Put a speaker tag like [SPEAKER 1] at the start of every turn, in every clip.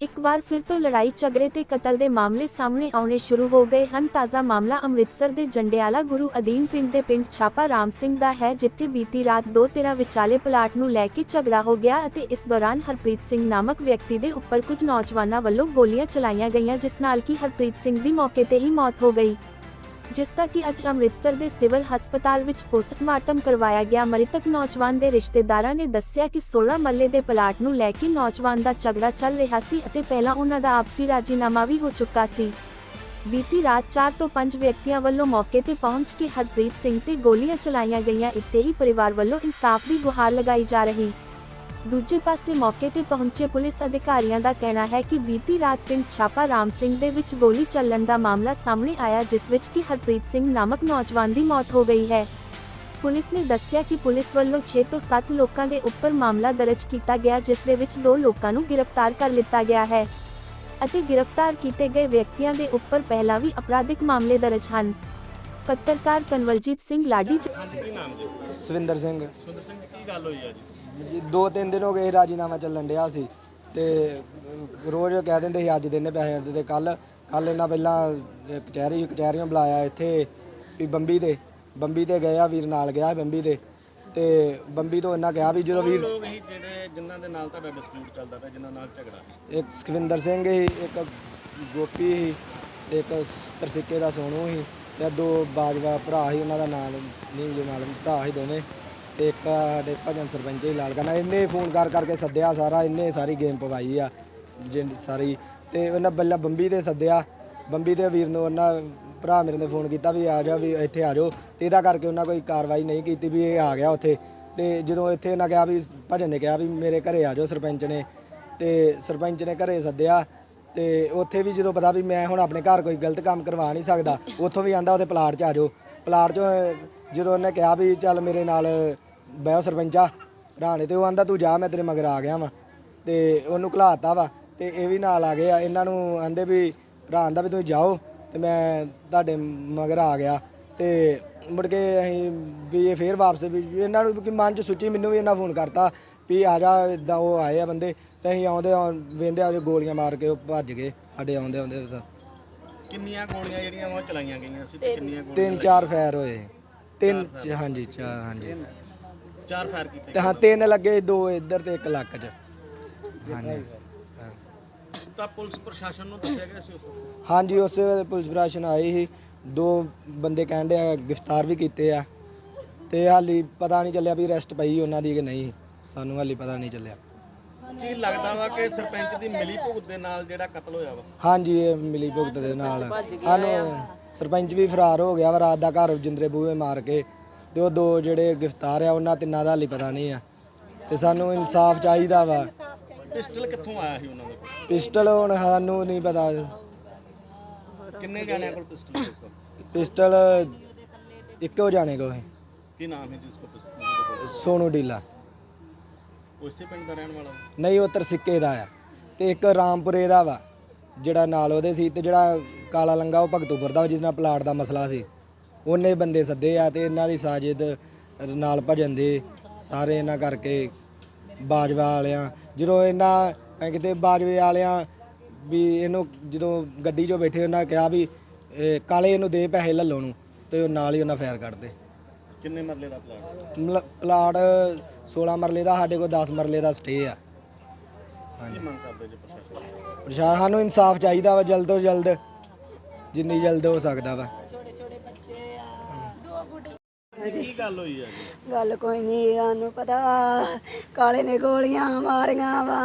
[SPEAKER 1] ਇੱਕ ਵਾਰ ਫਿਰ ਤੋਂ ਲੜਾਈ, ਝਗੜੇ ਤੇ ਕਤਲ ਦੇ ਮਾਮਲੇ ਸਾਹਮਣੇ ਆਉਣੇ ਸ਼ੁਰੂ ਹੋ ਗਏ ਹਨ। ਤਾਜ਼ਾ ਮਾਮਲਾ ਅੰਮ੍ਰਿਤਸਰ ਦੇ ਜੰਡਿਆਲਾ ਗੁਰੂ ਅਦੀਨ ਪਿੰਡ ਦੇ ਪਿੰਡ ਛਾਪਾ ਰਾਮ ਸਿੰਘ ਦਾ ਹੈ, ਜਿੱਥੇ ਬੀਤੀ ਰਾਤ ਦੋ ਤੇਰਾ ਵਿਚਾਲੇ ਪਲਾਟ ਨੂੰ ਲੈ ਕੇ ਝਗੜਾ ਹੋ ਗਿਆ ਅਤੇ ਇਸ ਦੌਰਾਨ ਹਰਪ੍ਰੀਤ ਸਿੰਘ ਨਾਮਕ ਵਿਅਕਤੀ ਦੇ ਉੱਪਰ ਕੁਝ ਨੌਜਵਾਨਾਂ ਵੱਲੋਂ ਗੋਲੀਆਂ ਚਲਾਈਆਂ ਗਈਆਂ, ਜਿਸ ਨਾਲ ਕਿ ਹਰਪ੍ਰੀਤ ਸਿੰਘ ਦੀ ਮੌਕੇ ਤੇ ਹੀ ਮੌਤ ਹੋ ਗਈ। ਜਿਸ ਦਾ ਕਿ ਅੱਜ ਅੰਮ੍ਰਿਤਸਰ ਦੇ ਸਿਵਲ ਹਸਪਤਾਲ ਵਿੱਚ ਪੋਸਟਮਾਰਟਮ ਕਰਵਾਇਆ ਗਿਆ। ਮ੍ਰਿਤਕ ਨੌਜਵਾਨ ਦੇ ਰਿਸ਼ਤੇਦਾਰਾਂ ਨੇ ਦੱਸਿਆ ਕਿ 16 ਮਰਲੇ ਦੇ ਪਲਾਟ ਨੂੰ ਲੈ ਕੇ ਨੌਜਵਾਨ ਦਾ ਝਗੜਾ ਚੱਲ ਰਿਹਾ ਸੀ ਅਤੇ ਪਹਿਲਾਂ ਉਹਨਾਂ ਦਾ ਆਪਸੀ ਰਾਜੀਨਾਮਾ ਵੀ ਹੋ ਚੁੱਕਾ ਸੀ। ਬੀਤੀ ਰਾਤ 4 ਤੋਂ 5 ਵਿਅਕਤੀਆਂ ਵੱਲੋਂ ਮੌਕੇ ਤੇ ਪਹੁੰਚ ਕੇ ਹਰਪ੍ਰੀਤ ਸਿੰਘ ਤੇ ਗੋਲੀਆਂ ਚਲਾਈਆਂ ਗਈਆਂ। ਇੱਥੇ ਹੀ ਪਰਿਵਾਰ ਵੱਲੋਂ ਇਨਸਾਫ ਦੀ ਗੁਹਾਰ ਲਗਾਈ ਜਾ ਰਹੀ। ਦੂਜੇ ਪਾਸੇ ਮੌਕੇ ਤੇ ਪਹੁੰਚੇ ਪੁਲਿਸ ਅਧਿਕਾਰੀਆਂ ਦਾ ਕਹਿਣਾ ਹੈ ਕਿ ਬੀਤੀ ਰਾਤ ਪਿੰਡ ਛਾਪਾ ਰਾਮ ਸਿੰਘ ਦੇ ਵਿੱਚ ਗੋਲੀ ਚੱਲਣ ਦਾ ਮਾਮਲਾ ਸਾਹਮਣੇ ਆਇਆ ਜਿਸ ਵਿੱਚ ਕਿ ਹਰਪ੍ਰੀਤ ਸਿੰਘ ਨਾਮਕ ਨੌਜਵਾਨ ਦੀ ਮੌਤ ਹੋ ਗਈ ਹੈ। ਪੁਲਿਸ ਨੇ ਦੱਸਿਆ ਕਿ ਪੁਲਿਸ ਵੱਲੋਂ 6 ਤੋਂ 7 ਲੋਕਾਂ ਦੇ ਉੱਪਰ ਮਾਮਲਾ ਦਰਜ ਕੀਤਾ ਗਿਆ ਜਿਸ ਦੇ ਵਿੱਚ ਦੋ ਲੋਕਾਂ ਨੂੰ ਗ੍ਰਿਫਤਾਰ ਕਰ ਲਿੱਤਾ ਗਿਆ ਹੈ ਅਤੇ ਗ੍ਰਿਫਤਾਰ ਕੀਤੇ ਗਏ ਵਿਅਕਤੀਆਂ ਦੇ ਉੱਪਰ ਪਹਿਲਾਂ ਵੀ ਅਪਰਾਧਿਕ ਮਾਮਲੇ ਦਰਜ ਹਨ। ਪੱਤਰਕਾਰ ਕਨਵਲਜੀਤ ਸਿੰਘ ਲਾਡੀ
[SPEAKER 2] ਸਵਿੰਦਰ ਸਿੰਘ।
[SPEAKER 3] ਸੁੰਦਰ ਸਿੰਘ ਜੀ, ਕੀ ਗੱਲ ਹੋਈ ਆ ਜੀ?
[SPEAKER 2] ਜੀ, ਦੋ ਤਿੰਨ ਦਿਨ ਹੋ ਗਏ ਰਾਜੀਨਾਮਾ ਚੱਲਣ ਡਿਆ ਸੀ ਤੇ ਰੋਜ਼ ਕਹਿ ਦਿੰਦੇ ਸੀ ਅੱਜ ਦਿਨੇ ਪੈਸੇ ਆਉਂਦੇ ਤੇ ਕੱਲ ਕੱਲ ਇਹਨਾਂ ਪਹਿਲਾਂ ਕਚਹਿਰੀ ਕਚਹਿਰੀਆਂ ਬੁਲਾਇਆ ਇੱਥੇ ਵੀ ਬੰਬੀ ਤੇ ਬੰਬੀ ਤੇ ਗਏ ਆ ਵੀਰ ਨਾਲ ਗਿਆ ਬੰਬੀ ਤੇ ਤੇ ਬੰਬੀ ਤੋਂ ਇਹਨਾਂ ਕਿਹਾ ਵੀ ਜਦੋਂ ਵੀਰ
[SPEAKER 3] ਲੋਕ ਜਿਹੜੇ ਜਿਨ੍ਹਾਂ ਦੇ ਨਾਲ ਤੁਹਾਡਾ ਡਿਸਪਿਊਟ ਚੱਲਦਾ ਪਿਆ ਜਿਨ੍ਹਾਂ ਨਾਲ ਝਗੜਾ?
[SPEAKER 2] ਇੱਕ ਸੁਖਵਿੰਦਰ ਸਿੰਘ ਸੀ ਇੱਕ ਗੋਪੀ ਸੀ ਤੇ ਇੱਕ ਤਰਸਿੱਕੇ ਦਾ ਸੋਨੂ ਸੀ ਤੇ ਦੋ ਬਾਜਵਾ ਭਰਾ ਸੀ ਉਹਨਾਂ ਦਾ ਨਾਮ ਨਹੀਂ ਜੋ ਮਾਲੂਮ ਭਰਾ ਸੀ ਦੋਵੇਂ ਤੇ ਇੱਕ ਸਾਡੇ ਭਜਨ ਸਰਪੰਚ ਹੀ ਲਾਲ ਕਰਨਾ ਇਹਨੇ ਫੋਨ ਕਰ ਕਰਕੇ ਸੱਦਿਆ ਸਾਰਾ ਇਹਨੇ ਸਾਰੀ ਗੇਮ ਪਵਾਈ ਆ ਜਿੰਦ ਸਾਰੀ। ਤੇ ਉਹਨਾਂ ਬੱਲਾ ਬੰਬੀ ਤੇ ਸੱਦਿਆ। ਬੰਬੀ ਦੇ ਵੀਰ ਨੂੰ ਉਹਨਾਂ ਭਰਾ ਮੇਰੇ ਨੇ ਫੋਨ ਕੀਤਾ ਵੀ ਆ ਜਾ ਵੀ ਇੱਥੇ ਆ ਜਾਓ। ਤੇ ਇਹਦਾ ਕਰਕੇ ਉਹਨਾਂ ਕੋਈ ਕਾਰਵਾਈ ਨਹੀਂ ਕੀਤੀ ਵੀ ਇਹ ਆ ਗਿਆ ਉੱਥੇ। ਤੇ ਜਦੋਂ ਇੱਥੇ ਇਹਨਾਂ ਕਿਹਾ ਵੀ, ਭਜਨ ਨੇ ਕਿਹਾ ਵੀ ਮੇਰੇ ਘਰੇ ਆ ਜਾਓ ਸਰਪੰਚ ਨੇ। ਤੇ ਸਰਪੰਚ ਨੇ ਘਰੇ ਸੱਦਿਆ। ਤੇ ਉੱਥੇ ਵੀ ਜਦੋਂ ਪਤਾ ਵੀ ਮੈਂ ਹੁਣ ਆਪਣੇ ਘਰ ਕੋਈ ਗਲਤ ਕੰਮ ਕਰਵਾ ਨਹੀਂ ਸਕਦਾ, ਉੱਥੋਂ ਵੀ ਆਂਦਾ ਉਹਦੇ ਪਲਾਟ 'ਚ ਆ ਜਾਓ। ਪਲਾਟ 'ਚ ਜਦੋਂ ਉਹਨੇ ਕਿਹਾ ਵੀ ਚੱਲ ਮੇਰੇ ਨਾਲ ਬਹਿਓ ਸਰਪੰਚਾ ਰਾਣੇ ਤੇ ਉਹ ਆਂਦਾ ਤੂੰ ਜਾ ਮੈਂ ਤੇਰੇ ਮਗਰ ਆ ਗਿਆ ਵਾਂ। ਤੇ ਉਹਨੂੰ ਘਲਾਤਾ ਵਾ ਤੇ ਇਹ ਵੀ ਨਾਲ ਆ ਗਏ ਆ। ਇਹਨਾਂ ਨੂੰ ਆਂਦੇ ਵੀ ਭਰਾ ਆਂਦਾ ਵੀ ਤੁਸੀਂ ਜਾਓ। ਤੇ ਮੈਂ ਤੁਹਾਡੇ ਮਗਰ ਆ ਗਿਆ। ਤੇ ਮੁੜ ਕੇ ਅਸੀਂ ਵੀ ਇਹ ਫੇਰ ਵਾਪਸ ਵੀ ਇਹਨਾਂ ਨੂੰ ਕਿ ਮਨ ਚ ਸੁੱਚੀ ਮੈਨੂੰ ਵੀ ਇਹਨਾਂ ਫੋਨ ਕਰਤਾ ਵੀ ਆ ਜਾ ਇਦਾਂ ਉਹ ਆਏ ਆ ਬੰਦੇ। ਤੇ ਅਸੀਂ ਆਉਂਦੇ ਵੇਂਦੇ ਆ ਗੋਲੀਆਂ ਮਾਰ ਕੇ ਉਹ ਭੱਜ ਗਏ ਸਾਡੇ ਆਉਂਦੇ ਆਉਂਦੇ ਤਾਂ
[SPEAKER 3] ਕਿੰਨੀਆਂ ਗੋਲੀਆਂ ਜਿਹੜੀਆਂ ਉਹ ਚਲਾਈਆਂ ਗਈਆਂ ਸੀ ਤੇ ਕਿੰਨੀਆਂ ਗੋਲੀਆਂ
[SPEAKER 2] ਤਿੰਨ ਚਾਰ ਫਾਇਰ ਹੋਏ। ਤਿੰਨ ਹਾਂਜੀ ਚਾਰ ਹਾਂਜੀ।
[SPEAKER 3] ਚਾਰ ਫਾਇਰ ਕੀਤੇ
[SPEAKER 2] ਤੇ ਹਾਂ ਤਿੰਨ ਲੱਗੇ ਦੋ ਇੱਧਰ ਤੇ ਇੱਕ ਲੱਕ ਚ। ਹਾਂਜੀ।
[SPEAKER 3] ਤਾਂ ਪੁਲਿਸ ਪ੍ਰਸ਼ਾਸਨ ਨੂੰ ਦੱਸਿਆ ਗਿਆ ਸੀ ਉਸ ਵਕਤ?
[SPEAKER 2] ਹਾਂਜੀ ਉਸੇ ਵੇਲੇ ਪੁਲਿਸ ਪ੍ਰਸ਼ਾਸਨ ਆਈ ਸੀ। ਦੋ ਬੰਦੇ ਕਹਿੰਦੇ ਆ ਗ੍ਰਿਫਤਾਰ ਵੀ ਕੀਤੇ ਆ। ਤੇ ਹਾਲੀ ਪਤਾ ਨਹੀਂ ਚੱਲਿਆ ਵੀ ਅਰੈਸਟ ਪਈ ਉਹਨਾਂ ਦੀ ਕਿ ਨਹੀਂ। ਸਾਨੂੰ ਹਾਲੀ ਪਤਾ ਨਹੀਂ ਚੱਲਿਆ।
[SPEAKER 3] ਕੀ ਲੱਗਦਾ ਵਾ ਕਿ ਸਰਪੰਚ ਦੀ ਮਿਲੀ ਭੁਗਤ ਦੇ ਨਾਲ ਜਿਹੜਾ ਕਤਲ ਹੋਇਆ ਵਾ?
[SPEAKER 2] ਹਾਂਜੀ ਇਹ ਮਿਲੀ ਭੁਗਤ ਦੇ ਨਾਲ। ਸਾਨੂੰ ਸਰਪੰਚ ਵੀ ਫਰਾਰ ਹੋ ਗਿਆ ਵਾ ਰਾਤ ਦਾ ਘਰ ਜਿੰਦਰੇ ਬੂਹੇ ਮਾਰ ਕੇ। ਤੇ ਉਹ ਦੋ ਜਿਹੜੇ ਗ੍ਰਿਫਤਾਰ ਆ ਉਹਨਾਂ ਤਿੰਨਾਂ ਦਾ ਹਾਲੀ ਪਤਾ ਨਹੀਂ ਆ। ਤੇ ਸਾਨੂੰ ਇਨਸਾਫ ਚਾਹੀਦਾ ਵਾ।
[SPEAKER 3] ਪਿਸਟਲ ਕਿੱਥੋਂ ਆਇਆ ਸੀ ਉਹਨਾਂ ਦੇ ਕੋਲ?
[SPEAKER 2] ਪਿਸਟਲ ਹੁਣ ਸਾਨੂੰ ਨਹੀਂ ਪਤਾ।
[SPEAKER 3] ਕਿੰਨੇ ਜਾਣਿਆਂ ਕੋਲ ਪਿਸਟਲ ਸੀ
[SPEAKER 2] ਪਿਸਟਲ ਇੱਕੋ ਜਾਣੇ ਕੋ ਹੈ
[SPEAKER 3] ਕੀ ਨਾਮ ਹੈ ਜਿਸ ਕੋਲ ਪਿਸਟਲ?
[SPEAKER 2] ਸੋਨੂ ਡੀਲਾ
[SPEAKER 3] ਉਸੇ ਪਿੰਡ ਦਾ ਰਹਿਣ ਵਾਲਾ? ਵਾ?
[SPEAKER 2] ਨਹੀਂ ਉਹ ਤਰਸਿੱਕੇ ਦਾ ਆ। ਤੇ ਇੱਕ ਰਾਮਪੁਰੇ ਦਾ ਵਾ ਜਿਹੜਾ ਨਾਲ ਉਹਦੇ ਸੀ ਤੇ ਜਿਹੜਾ ਕਾਲਾ ਲੰਗਾ ਉਹ ਭਗਤੂਪੁਰ ਦਾ ਵਾ, ਜਿਹਦੇ ਨਾਲ ਪਲਾਟ ਦਾ ਮਸਲਾ ਸੀ। ਉਹਨੇ ਬੰਦੇ ਸੱਦੇ ਆ ਤੇ ਇਹਨਾਂ ਦੀ ਸਾਜਿਦ ਨਾਲ ਭਜਨ ਦੇ ਸਾਰੇ ਇਹਨਾਂ ਕਰਕੇ ਬਾਜਵਾ ਵਾਲਿਆਂ ਜਦੋਂ ਇਹਨਾਂ ਐਂ ਕਿਤੇ ਬਾਜਵੇ ਵਾਲਿਆਂ ਵੀ ਇਹਨੂੰ ਜਦੋਂ ਗੱਡੀ 'ਚੋਂ ਬੈਠੇ ਉਹਨਾਂ ਕਿਹਾ ਵੀ ਇਹ ਕਾਲੇ ਇਹਨੂੰ ਦੇ ਪੈਸੇ ਲੱਲੋ ਨੂੰ ਤੇ ਉਹ ਨਾਲ ਹੀ ਉਹਨਾਂ ਫਾਇਰ ਕੱਢਦੇ।
[SPEAKER 3] ਕਿੰਨੇ ਮਰਲੇ ਦਾ ਪਲਾਟ?
[SPEAKER 2] ਮਤਲਬ ਪਲਾਟ 16 ਮਰਲੇ ਦਾ ਸਾਡੇ ਕੋਲ 10 ਮਰਲੇ ਦਾ ਸਟੇ ਆ।
[SPEAKER 3] ਕੀ ਮੰਗ ਕਰਦੇ ਜੀ ਪ੍ਰਸ਼ਾਸਨ
[SPEAKER 2] ਪ੍ਰਸ਼ਾਸਨ ਸਾਨੂੰ ਇਨਸਾਫ ਚਾਹੀਦਾ ਵਾ ਜਲਦ ਤੋਂ ਜਲਦ ਜਿੰਨੀ ਜਲਦ ਹੋ ਸਕਦਾ ਵਾ।
[SPEAKER 3] ਕੀ ਗੱਲ ਹੋਈ ਆ ਜੀ?
[SPEAKER 4] ਗੱਲ ਕੋਈ ਨਹੀਂ ਸਾਨੂੰ ਪਤਾ ਕਾਲੇ ਨੇ ਗੋਲੀਆਂ ਮਾਰੀਆਂ ਵਾ।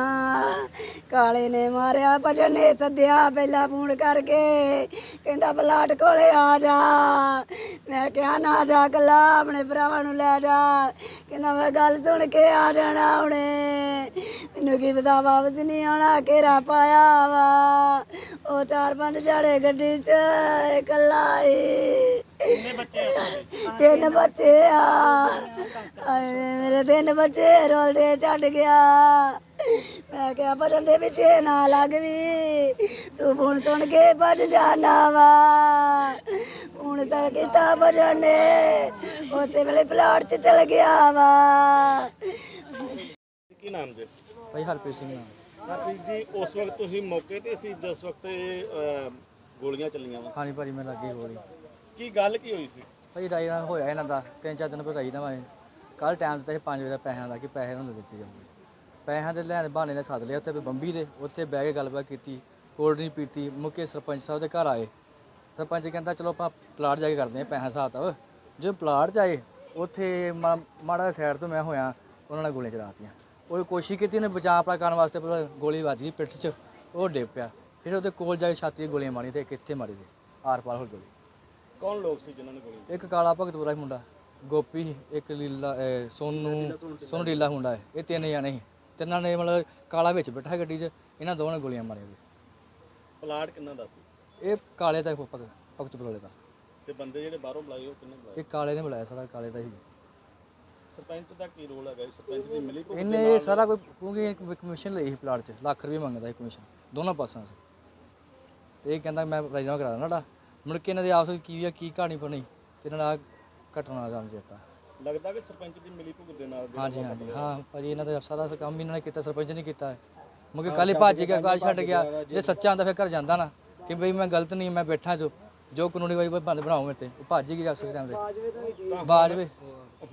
[SPEAKER 4] ਕਾਲੇ ਨੇ ਮਾਰਿਆ ਭਜਨ ਨੇ ਸੱਦਿਆ ਪਹਿਲਾਂ ਫੋਨ ਕਰਕੇ। ਕਹਿੰਦਾ ਪਲਾਟ ਕੋਲੇ ਆ ਜਾ। ਮੈਂ ਕਿਹਾ ਨਾ ਜਾ ਕੱਲਾ ਆਪਣੇ ਭਰਾਵਾਂ ਨੂੰ ਲੈ ਜਾ। ਕਹਿੰਦਾ ਮੈਂ ਗੱਲ ਸੁਣ ਕੇ ਆ ਜਾਣਾ ਹੁਣੇ। ਮੈਨੂੰ ਕੀ ਪਤਾ ਵਾਪਸ ਨਹੀਂ ਆਉਣਾ ਘੇਰਾ ਪਾਇਆ ਵਾ। ਉਹ ਚਾਰ ਪੰਜ ਜਾੜੇ ਗੱਡੀ 'ਚ ਇਕੱਲਾ ਹੀ
[SPEAKER 3] ਕਿੰਨੇ ਬੱਚੇ ਆ ਤੁਹਾਡੇ।
[SPEAKER 4] ਤਿੰਨ ਬੱਚੇ ਆ। ਹਾਏ ਮੇਰੇ ਤਿੰਨ ਬੱਚੇ ਰੋਲਦੇ ਛੱਡ ਗਿਆ। ਮੈਂ ਕਿਹਾ ਭਜਨ ਦੇ ਵਿੱਚ ਇਹ ਨਾ ਲੱਗ ਵੀ। ਤੂੰ ਫੋਨ ਸੁਣ ਕੇ ਭੱਜ ਜਾਣਾ ਵਾ। ਹੁਣ ਤਾਂ ਕੀਤਾ ਭਜਨ ਨੇ। ਉਸੇ ਵੇਲੇ ਪਲਾਟ 'ਚ ਚਲ ਗਿਆ ਵਾ।
[SPEAKER 3] ਕੀ ਨਾਮ ਜੀ?
[SPEAKER 5] ਭਾਈ ਹਰਪ੍ਰੀਤ ਸਿੰਘ ਨਾਮ।
[SPEAKER 3] ਹਰਪ੍ਰੀਤ ਜੀ ਉਸ ਵਕਤ ਤੁਸੀਂ ਮੌਕੇ ਤੇ ਸੀ ਜਿਸ ਵਕਤ ਇਹ ਅਹ, ਗੋਲੀਆਂ ਚੱਲੀਆਂ ਵਾ?
[SPEAKER 5] ਹਾਂਜੀ ਭਾਜੀ ਮੈਂ ਲੱਗੀ ਗੋਲੀ।
[SPEAKER 3] ਕੀ ਗੱਲ ਕੀ ਹੋਈ ਸੀ?
[SPEAKER 5] ਭਾਜੀ ਰਾਈ ਨਾਲ ਹੋਇਆ ਇਹਨਾਂ ਦਾ, ਤਿੰਨ ਚਾਰ ਦਿਨ ਪਹਿਲਾਂ ਰਾਈ ਨਾਲ ਕੱਲ ਟਾਈਮ ਦਿੱਤਾ ਸੀ 5 ਵਜੇ ਦਾ ਪੈਸਿਆਂ ਦਾ ਕਿ ਪੈਸੇ ਇਹਨਾਂ ਨੂੰ ਦਿੱਤੇ ਜਾਣਗੇ। ਪੈਸਿਆਂ ਦੇ ਲੈਣ ਦੇ ਬਹਾਨੇ ਨੇ ਸੱਦ ਲਿਆ ਉੱਥੇ ਬੰਬੀ ਦੇ, ਉੱਥੇ ਬਹਿ ਕੇ ਗੱਲਬਾਤ ਕੀਤੀ ਕੋਲਡ ਡਰਿੰਕ ਪੀਤੀ, ਮੁੱਕੇ ਸਰਪੰਚ ਸਾਹਿਬ ਦੇ ਘਰ ਆਏ। ਸਰਪੰਚ ਕਹਿੰਦਾ, ਚਲੋ ਆਪਾਂ ਪਲਾਟ ਜਾ ਕੇ ਕਰਦੇ ਹਾਂ ਪੈਸਾ ਹਿਸਾਬ ਕਿਤਾਬ। ਜਦੋਂ ਪਲਾਟ ਜਾਏ ਉੱਥੇ ਮਾ- ਮਾੜਾ ਸਾਈਡ ਤੋਂ ਮੈਂ ਹੋਇਆ, ਉਹਨਾਂ ਨੇ ਗੋਲੀਆਂ ਚਲਾਤੀਆਂ ਉਹ ਕੋਸ਼ਿਸ਼ ਕੀਤੀ ਉਹਨੇ ਬਚਾਅ ਆਪਣਾ ਕਰਨ ਵਾਸਤੇ, ਪਰ ਗੋਲੀ ਵੱਜ ਗਈ ਪਿੱਠ 'ਚ, ਉਹ ਡਿੱਗ ਪਿਆ। ਫਿਰ ਉਹਦੇ ਕੋਲ ਜਾ ਕੇ ਛਾਤੀ ਗੋਲੀਆਂ ਮਾਰੀਆਂ ਤੇ ਕਿੱਥੇ ਮਾਰੀ ਤੇ ਆਰ ਪਾਰ ਹੋ ਗਈ ਗੋਲੀ।
[SPEAKER 3] ਕੌਣ ਲੋਕ ਸੀ ਜਿਨ੍ਹਾਂ ਨੇ ਗੋਲੀ
[SPEAKER 5] ਇੱਕ ਕਾਲਾ ਭਗਤਪੁਰਾ ਸੀ ਮੁੰਡਾ ਗੋਪੀ ਇੱਕ ਲੀਲਾ ਅਹ ਸੋਨੂ ਸੋਨੂ ਲੀਲਾ ਮੁੰਡਾ ਹੈ। ਇਹ ਤਿੰਨ ਜਾਣੇ ਸੀ। ਤਿੰਨਾਂ ਨੇ ਮਤਲਬ ਕਾਲਾ ਵਿੱਚ ਬੈਠਾ ਗੱਡੀ 'ਚ ਇਹਨਾਂ ਦੋਵਾਂ ਨੇ ਗੋਲੀਆਂ ਮਾਰੀਆਂ ਜੀ।
[SPEAKER 3] ਪਲਾਟ ਕਿੰਨਾ ਦਾ ਸੀ?
[SPEAKER 5] ਇਹ ਕਾਲੇ ਦਾ ਭਗਤ ਭਗਤਪੁਰੇ ਦਾ।
[SPEAKER 3] ਤੇ ਬੰਦੇ ਜਿਹੜੇ ਬਾਹਰੋਂ ਬੁਲਾਏ ਉਹ ਕਿੰਨੇ ਬੁਲਾਏ?
[SPEAKER 5] ਇਹ ਕਾਲੇ ਨੇ ਬੁਲਾਇਆ ਸਾਰਾ ਕਾਲੇ ਦਾ ਹੀ।
[SPEAKER 3] ਸਰਪੰਚ ਦਾ ਕੀ ਰੋਲ ਹੈਗਾ? ਜੀ? ਸਰਪੰਚ ਦੀ ਮਿਲੀ ਭੁਗਤ ਦੇ
[SPEAKER 5] ਇਹਨੇ
[SPEAKER 3] ਨਾਲ?
[SPEAKER 5] ਸਾਰਾ ਕੋਈ ਕਿਉਂਕਿ ਇੱਕ ਕਮਿਸ਼ਨ ਲਈ ਸੀ ਪਲਾਟ 'ਚ ਲੱਖ ਰੁਪਏ ਮੰਗਦਾ ਸੀ ਕਮਿਸ਼ਨ ਦੋਨਾਂ ਪਾਸਿਆਂ 'ਚ। ਤੇ ਇਹ ਕਹਿੰਦਾ ਮੈਂ ਰਾਜਨਾਮਾ ਕਰਾ ਦੇਣਾ ਤੁਹਾਡਾ। ਮੁੜ ਕੇ ਇਹਨਾਂ ਦੇ ਆਪਸ ਵਿੱਚ ਕੀ ਆ ਕੀ ਕਹਾਣੀ ਬਣੀ ਤੇ ਇਹਨਾਂ ਨਾਲ ਘਟਨਾ ਜਾਮ ਦਿੱਤਾ
[SPEAKER 3] ਲੱਗਦਾ ਕਿ ਸਰਪੰਚ ਦੀ ਮਿਲੀ ਭੁਗਤ ਦੇ ਨਾਲ
[SPEAKER 5] ਹਾਂਜੀ ਹਾਂਜੀ। ਹਾਂ ਭਾਜੀ ਇਹਨਾਂ ਦਾ ਸਾਰਾ ਕੰਮ ਇਹਨਾਂ ਨੇ ਕੀਤਾ ਸਰਪੰਚ ਨੇ ਕੀਤਾ ਹੈ। ਮੁਕੇ ਕੱਲ ਭੱਜ ਗਿਆ ਕੱਲ ਛੱਡ ਗਿਆ। ਜੇ ਸੱਚਾ ਹੁੰਦਾ ਫਿਰ ਘਰ ਜਾਂਦਾ ਨਾ। ਕਿ ਬਈ ਮੈਂ ਗਲਤ ਨਹੀਂ ਮੈਂ ਬੈਠਾ ਜੋ। ਜੋ ਕਾਨੂੰਨੀ ਵਾਈ ਬੰਦ ਬਣਾਓ ਮੇਰੇ ਤੇ ਉਹ ਭੱਜ ਗਿਆ ਉਸ ਟਾਈਮ ਤੇ। ਬਾਜਵੇ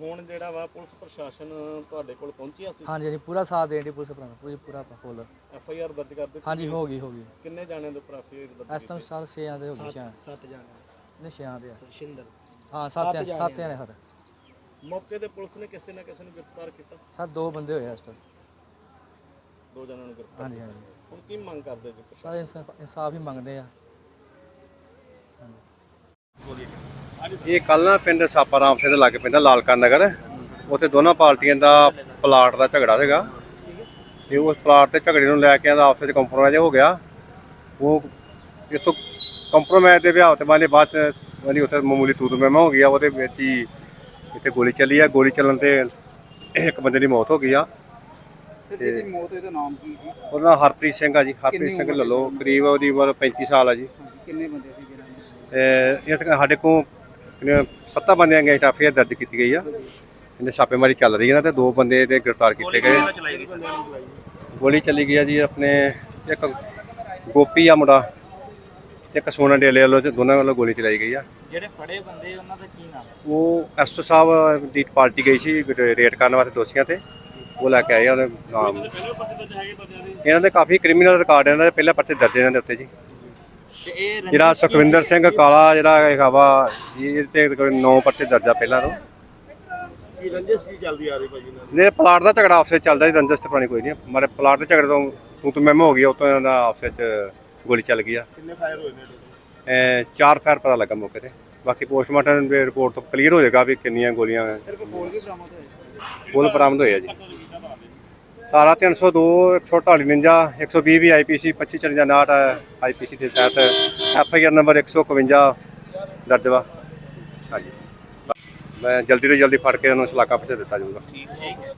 [SPEAKER 3] ਹੁਣ ਜਿਹੜਾ ਵਾ ਪੁਲਿਸ ਪ੍ਰਸ਼ਾਸਨ ਤੁਹਾਡੇ ਕੋਲ ਪਹੁੰਚਿਆ ਸੀ?
[SPEAKER 5] ਹਾਂਜੀ ਹਾਂਜੀ ਪੂਰਾ ਸਾਥ ਦੇਣ ਦੀ ਪੁਲਿਸ ਭਰਾ ਪੂਰੀ ਪੂਰਾ ਫੁੱਲ
[SPEAKER 3] ਐਫ ਆਈ ਆਰ ਦਰਜ ਕਰ ਦਿੱਤੀ
[SPEAKER 5] ਹਾਂਜੀ ਹੋ ਗਈ ਹੋ ਗਈ।
[SPEAKER 3] ਕਿੰਨੇ ਜਾਣਿਆਂ ਦੇ ਉੱਪਰ ਐਫ ਆਈ ਆਰ ਦਰਜ
[SPEAKER 5] ਇਸ ਟਾਈਮ ਸਾਲ 6 ਦੇ ਹੋ ਗਏ ਛੇ
[SPEAKER 2] ਸੱਤ ਜਾਣੇ
[SPEAKER 5] ਨਹੀਂ 6 ਦੇ ਆ।
[SPEAKER 2] ਸ਼ਿੰਦਰ।
[SPEAKER 5] ਹਾਂ ਸੱਤ ਆ- ਸੱਤ ਜਣੇ ਸਰ
[SPEAKER 3] ਮੌਕੇ ਤੇ ਪੁਲਿਸ ਨੇ ਕਿਸੇ ਨਾ ਕਿਸੇ ਨੂੰ ਗ੍ਰਿਫਤਾਰ ਕੀਤਾ?
[SPEAKER 5] ਸਰ ਦੋ ਬੰਦੇ ਹੋਏ ਇਸ ਟਾਈਮ
[SPEAKER 3] ਦੋ ਜਣਾਂ ਨੂੰ ਗ੍ਰਿਫਤਾਰ
[SPEAKER 5] ਹਾਂਜੀ ਹਾਂਜੀ।
[SPEAKER 3] ਹੁਣ ਕੀ ਮੰਗ ਕਰਦੇ ਜੀ
[SPEAKER 5] ਸਾਰੇ ਇਨਸਾਫ ਇਨਸਾਫ ਹੀ ਮੰਗਦੇ ਆ।
[SPEAKER 6] ਇਹ ਕੱਲ ਨਾ ਪਿੰਡ ਸਾਪਾਰਾਮ ਸਿੰਘ ਦੇ ਲਾਗੇ ਪੈਂਦਾ ਲਾਲਕਾ ਨਗਰ। ਉੱਥੇ ਦੋਨਾਂ ਪਾਰਟੀਆਂ ਦਾ ਪਲਾਟ ਦਾ ਝਗੜਾ ਸੀਗਾ। ਤੇ ਉਸ ਪਲਾਟ ਤੇ ਝਗੜੇ ਨੂੰ ਲੈ ਕੇ ਇਹਦਾ ਆਪਸ ਵਿੱਚ ਕੰਪਰੋਮਾਈਜ਼ ਹੋ ਗਿਆ। ਉਹ ਇਤੋਂ ਕੰਪਰੋਮਾਈਜ਼ ਦੇ ਵਿਆਹ ਤੇ ਬਾਅਦ ਬਾਅਦ ਚ ਵਾਲੀ ਉੱਥੇ ਮਾਮੂਲੀ ਤੂਤ ਮਹਿਮਾ ਹੋ ਗਿਆ ਉਹਦੇ ਵਿੱਚ ਹੀ ਇੱਥੇ ਗੋਲੀ ਚੱਲੀ ਆ। ਗੋਲੀ ਚੱਲਣ ਤੇ ਇੱਕ ਬੰਦੇ ਦੀ ਮੌਤ ਹੋ ਗਈ ਆ।
[SPEAKER 7] ਸਰ ਜਿਹਦੀ ਮੌਤ ਹੋਈ ਦਾ ਨਾਮ ਕੀ ਸੀ?
[SPEAKER 6] ਉਹਦਾ ਹਰਪ੍ਰੀਤ ਸਿੰਘ ਆ ਜੀ। ਹਰਪ੍ਰੀਤ ਸਿੰਘ ਲੱਲੋ ਕਰੀਬ ਉਹਦੀ ਉਮਰ 35 ਸਾਲ ਆ ਜੀ।
[SPEAKER 7] ਕਿੰਨੇ ਬੰਦੇ ਸੀ ਜਿਹਨਾਂ ਨੇ
[SPEAKER 6] ਇਹ ਸਾਡੇ ਕੋਲ ਕਿੰਨੇ ਸੱਤਾਂ ਬੰਦਿਆਂ ਗਏ ਐਫਆਈਆਰ ਦਰਜ ਕੀਤੀ ਗਈ ਆ। ਇਹਨੇ ਛਾਪੇਮਾਰੀ ਚੱਲ ਰਹੀ ਹੈ ਨਾ ਤੇ ਦੋ ਬੰਦੇ ਤੇ ਗ੍ਰਿਫਤਾਰ ਕੀਤੇ ਗਏ। ਗੋਲੀ ਚੱਲੀ ਗਈ ਆ ਜੀ ਆਪਣੇ ਇੱਕ ਗੋਪੀ ਆ ਮੁੰਡਾ ਤੇ ਇੱਕ ਸੋਨਾ ਡੇਲੇ ਵੱਲੋਂ ਤੇ ਦੋਨਾਂ ਵੱਲੋਂ ਗੋਲੀ ਚਲਾਈ ਗਈ ਆ।
[SPEAKER 7] ਜਿਹੜੇ ਫੜੇ ਬੰਦੇ ਉਹਨਾਂ ਦਾ ਕੀ ਨਾਮ?
[SPEAKER 6] ਉਹ ਐਸਟੋ ਸਾਹਿਬ ਦੀ ਪਾਰਟੀ ਗਈ ਸੀ ਰੇਟ ਕਰਨ ਵਾਸਤੇ ਦੋਸ਼ੀਆਂ ਤੇ। ਉਹ ਲੈ ਕੇ ਆਏ ਉਹਦੇ ਨਾਮ ਇਹਨਾਂ ਦੇ ਕਾਫੀ ਕ੍ਰਿਮੀਨਲ ਰਿਕਾਰਡ ਇਹਨਾਂ ਦੇ ਪਹਿਲਾਂ ਪਰਚੇ ਦਰਜ ਇਹਨਾਂ ਦੇ ਉੱਤੇ ਜੀ। ਜਿਹੜਾ ਸੁਖਵਿੰਦਰ ਸਿੰਘ ਕਾਲਾ ਜਿਹੜਾ ਹੈਗਾ ਵਾ ਇਹ ਤੇ 9 ਪਰਚੇ ਦਰਜਾ ਪਹਿਲਾਂ ਤੋਂ।
[SPEAKER 3] ਕੀ ਰੰਜਿਸ਼ ਕੀ ਚੱਲਦੀ ਆ ਰਹੀ ਭਾਜੀ ਨਾਲ
[SPEAKER 6] ਇਹ ਪਲਾਟ ਦਾ ਝਗੜਾ ਆਪਸੇ ਚੱਲਦਾ ਜੀ ਰੰਜਸ ਤੇ ਪਾਣੀ ਕੋਈ ਨਹੀਂ ਮਾਰੇ ਪਲਾਟ ਦੇ ਝਗੜੇ ਤੋਂ ਤੂੰ ਤੂੰ ਮੈਮ ਹੋ ਗਈ ਉਹ ਤੋਂ ਇਹਨਾਂ ਦਾ ਆਪਸੇ ਚ ਗੋਲੀ ਚੱਲ ਗਈ ਆ।
[SPEAKER 3] ਕਿੰਨੇ ਫਾਇਰ ਹੋਏ ਨੇ
[SPEAKER 6] ਇਹ ਚਾਰ ਫਾਇਰ ਪਤਾ ਲੱਗਾ ਮੌਕੇ ਤੇ। ਬਾਕੀ ਪੋਸਟਮਾਰਟਮ ਦੀ ਰਿਪੋਰਟ ਤੋਂ ਕਲੀਅਰ ਹੋ ਜਾਏਗਾ ਵੀ ਕਿੰਨੀਆਂ ਗੋਲੀਆਂ
[SPEAKER 7] ਸਿਰਫ ਬੋਲ ਵੀ ਬਰਾਮਦ ਹੋਏ।
[SPEAKER 6] ਬੋਲ ਬਰਾਮਦ ਹੋਏ ਆ ਜੀ। ਧਾਰਾ 302 148 49 120 ਵੀ ਆਈਪੀਸੀ 2554 ਆਈਪੀਸੀ ਦੇ ਤਹਿਤ ਐਫਆਈਆਰ ਨੰਬਰ 151 ਦਰਜ ਵਾ। ਹਾਂਜੀ। ਮੈਂ ਜਲਦੀ ਤੋਂ ਜਲਦੀ ਫੜ ਕੇ ਉਹਨੂੰ ਸਲਾਕਾ ਪਹੁੰਚਾ ਦਿੱਤਾ ਜਾਊਗਾ।